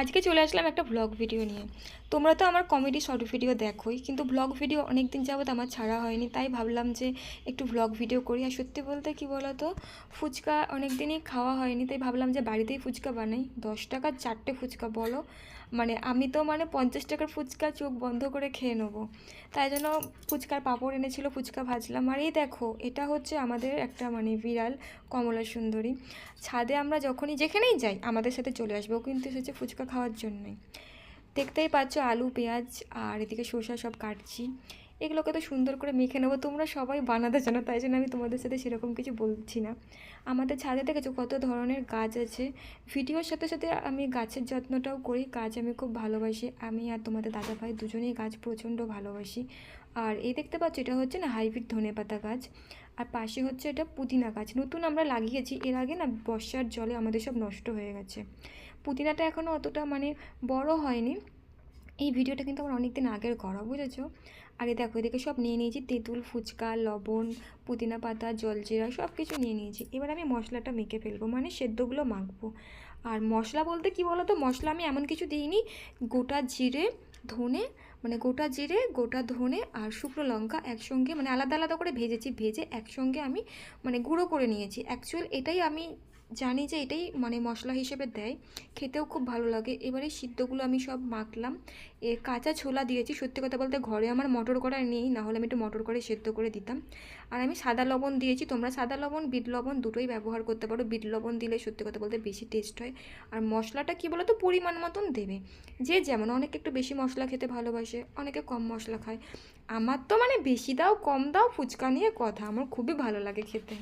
আজকে চলে আসলাম একটা ব্লগ ভিডিও নিয়ে। তোমরা তো আমার কমেডি শর্ট ভিডিও দেখোই, কিন্তু ব্লগ ভিডিও অনেক দিন যাবত আমার ছাড়া হয়নি, তাই ভাবলাম যে একটু ব্লগ ভিডিও করি। আর সত্যি বলতে কি বলো তো ফুচকা অনেক দিনই খাওয়া হয়নি, তাই ভাবলাম যে বাড়িতেই ফুচকা বানাই। দশ টাকার চারটে ফুচকা বলো মানে আমি তো মানে পঞ্চাশ টাকার ফুচকা চোখ বন্ধ করে খেয়ে নেব। তাই জন্য ফুচকার পাঁপড় এনেছিল, ফুচকা ভাজলাম। আর এই দেখো, এটা হচ্ছে আমাদের একটা মানে বিড়াল কমলা সুন্দরী ছাদে আমরা যখনই যেখানেই যাই, আমাদের সাথে চলে আসবে। কিন্তু এসেছে ফুচকা খাওয়ার জন্যই। দেখতেই পাচ্ছ আলু পেঁয়াজ আর এদিকে শসা সব কাটছি। এগুলোকে তো সুন্দর করে মেখে নেব। তোমরা সবাই বানাতে জানো, তাই জন্য আমি তোমাদের সাথে সেরকম কিছু বলছি না। আমাদের ছাদে দেখেছ কত ধরনের গাছ আছে? ভিডিওর সাথে সাথে আমি গাছের যত্নটাও করি, গাছ আমি খুব ভালোবাসি। আমি আর তোমাদের দাদা ভাই দুজনেই গাছ প্রচণ্ড ভালোবাসি। আর এই দেখতে পাচ্ছ, এটা হচ্ছে না হাইব্রিড ধনেপাতা গাছ। আর পাশে হচ্ছে এটা পুদিনা গাছ। নতুন আমরা লাগিয়েছি, এর আগে না বর্ষার জলে আমাদের সব নষ্ট হয়ে গেছে। পুদিনাটা এখনও অতটা মানে বড় হয়নি। এই ভিডিওটা কিন্তু আমার অনেক দিন আগের করা, বুঝেছ? এই দেখো, এদিকে সব নিয়ে নিয়েছি, তেঁতুল, ফুচকা, লবণ, পুদিনা পাতা, জলজিরা সব কিছু নিয়ে নিয়েছি। এবার আমি মশলাটা মেখে ফেলব মানে সেদ্ধগুলো মাখবো। আর মশলা বলতে কি বলো তো মশলা আমি এমন কিছু দিইনি, গোটা জিরে, ধনে মানে গোটা জিরে, গোটা ধনে আর শুকনো লঙ্কা একসঙ্গে মানে আলাদা আলাদা করে ভেজেছি, ভেজে একসঙ্গে আমি মানে গুঁড়ো করে নিয়েছি। অ্যাকচুয়াল এটাই আমি জানি যে এটাই মানে মশলা হিসেবে দেয়, খেতেও খুব ভালো লাগে। এবারে সিদ্ধগুলো আমি সব মাখলাম। এ কাঁচা ছোলা দিয়েছি, সত্যি কথা বলতে ঘরে আমার মটর করা নেই না হলে আমি একটু মটর করে সেদ্ধ করে দিতাম। আর আমি সাদা লবণ দিয়েছি, তোমরা সাদা লবণ, বিট লবণ দুটোই ব্যবহার করতে পারো। বিট লবণ দিলে সত্যি কথা বলতে বেশি টেস্ট হয়। আর মশলাটা কী বলো তো পরিমাণ মতন দেবে। যে যেমন অনেকে একটু বেশি মশলা খেতে ভালোবাসে, অনেকে কম মশলা খায়। আমার তো মানে বেশি দাও, কম দাও, ফুচকা নিয়ে কথা। আমার খুবই ভালো লাগে খেতে।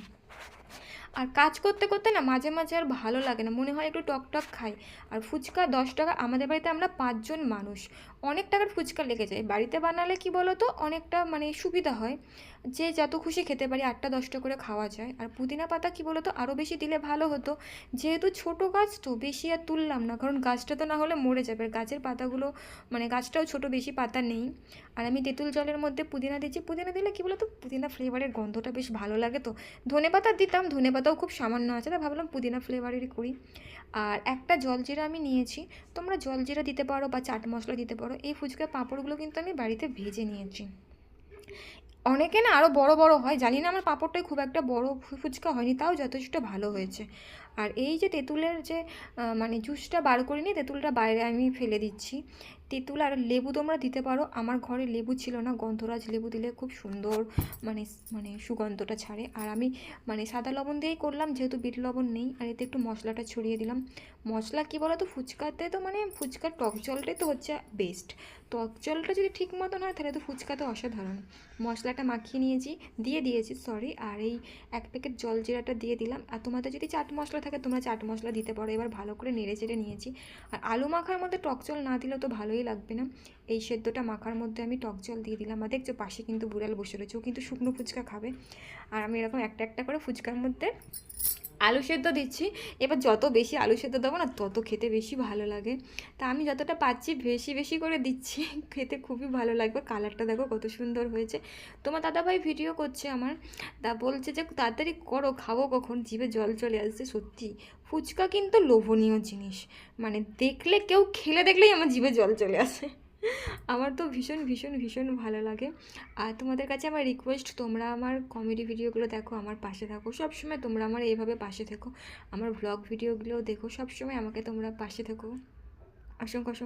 আর কাজ করতে করতে না মাঝে মাঝে আর ভালো লাগে না। মনে হয় একটু টক টক খাই। আর ফুচকা দশ টাকা, আমাদের বাড়িতে আমরা পাঁচজন মানুষ। অনেক টাকার ফুচকা লেগে যায়। বাড়িতে বানালে কি বলো তো অনেকটা মানে সুবিধা হয়। যে যত খুশি খেতে পারি, আটটা, দশটা করে খাওয়া যায়। আর পুদিনা পাতা কি বলো তো আরও বেশি দিলে ভালো হতো। যেহেতু ছোট গাছ তো বেশি আর তুললাম না। কারণ গাছটা তো না হলে মরে যাবে। গাছের পাতাগুলো মানে গাছটাও ছোট, বেশি পাতা নেই। আর আমি তেঁতুল জলের মধ্যে পুদিনা দিচ্ছি। পুদিনা দিলে কি বলো তো পুদিনা ফ্লেভারের গন্ধটা বেশ ভালো লাগে তো। ধনে পাতা দিতাম ধনে পাতাও খুব সামান্য আছে তাই ভাবলাম পুদিনা ফ্লেভারেরই করি। আর একটা জলজিরা আমি নিয়েছি, তোমরা জলজিরা দিতে পারো বা চাট মশলা দিতে পারো, এই ফুচকা পাঁপড়গুলো কিন্তু আমি বাড়িতে ভেজে নিয়েছি। অনেকে না আরও বড় বড় হয়, জানি না আমার পাঁপড়টাই খুব একটা বড় ফুচকা হয়নি, তাও যথেষ্ট ভালো হয়েছে। আর এই যে তেঁতুলের যে মানে জুসটা বার করে নিয়ে তেঁতুলটা বাইরে আমি ফেলে দিচ্ছি। তেঁতুল আর লেবু তোমরা দিতে পারো। আমার ঘরে লেবু ছিল না, গন্ধরাজ লেবু দিলে খুব সুন্দর মানে মানে সুগন্ধটা ছাড়ে। আর আমি মানে সাদা লবণ দিয়েই করলাম, যেহেতু বিট লবণ নেই, আর এতে একটু মশলাটা ছড়িয়ে দিলাম। মশলা কী বলো তো ফুচকাতে তো মানে ফুচকার টক জলটাই তো হচ্ছে বেস্ট টক জলটা যদি ঠিক মতন হয়, তাহলে তো ফুচকাতে অসাধারণ। মশলাটা মাখিয়ে নিয়েছি, দিয়ে দিয়েছি সরি আর এই এক প্যাকেট জল জিরাটা দিয়ে দিলাম। আর তোমাদের যদি চাট মশলা থাকে, তোমরা চাট মশলা দিতে পারো। এবার ভালো করে নেড়ে চেড়ে নিয়েছি। আর আলু মাখার মধ্যে টক জল না দিলে তো ভালোই লাগবে না। এই সেদ্ধটা মাখার মধ্যে আমি টক জল দিয়ে দিলাম। আর দেখছ, পাশে কিন্তু বুড়াল বসে রয়েছে। ও কিন্তু শুকনো ফুচকা খাবে। আর আমি এরকম একটা একটা করে ফুচকার মধ্যে আলু সেদ্ধ দিচ্ছি। এবার যত বেশি আলু সেদ্ধ দেবো না, তত খেতে বেশি ভালো লাগে। তা আমি যতটা পাচ্ছি বেশি বেশি করে দিচ্ছি। খেতে খুবই ভালো লাগবে। কালারটা দেখো কত সুন্দর হয়েছে। তোমার দাদাভাই ভিডিও করছে আমার। তা বলছে যে, তাড়াতাড়ি করো, খাব কখন? জিভে জল চলে আসছে, সত্যি। ফুচকা কিন্তু লোভনীয় জিনিস। মানে দেখলে কেউ, খেলে দেখলেই আমার জিভে জল চলে আসে। আমার তো ভীষণ ভীষণ ভীষণ ভালো লাগে। আর তোমাদের কাছে আমার রিকোয়েস্ট তোমরা আমার কমেডি ভিডিওগুলো দেখো, আমার পাশে থাকো। সবসময় তোমরা আমার এইভাবে পাশে থেকো। আমার ভ্লগ ভিডিওগুলো দেখো। সবসময় আমাকে তোমরা পাশে থেকো। অসংখ্য অসংখ্য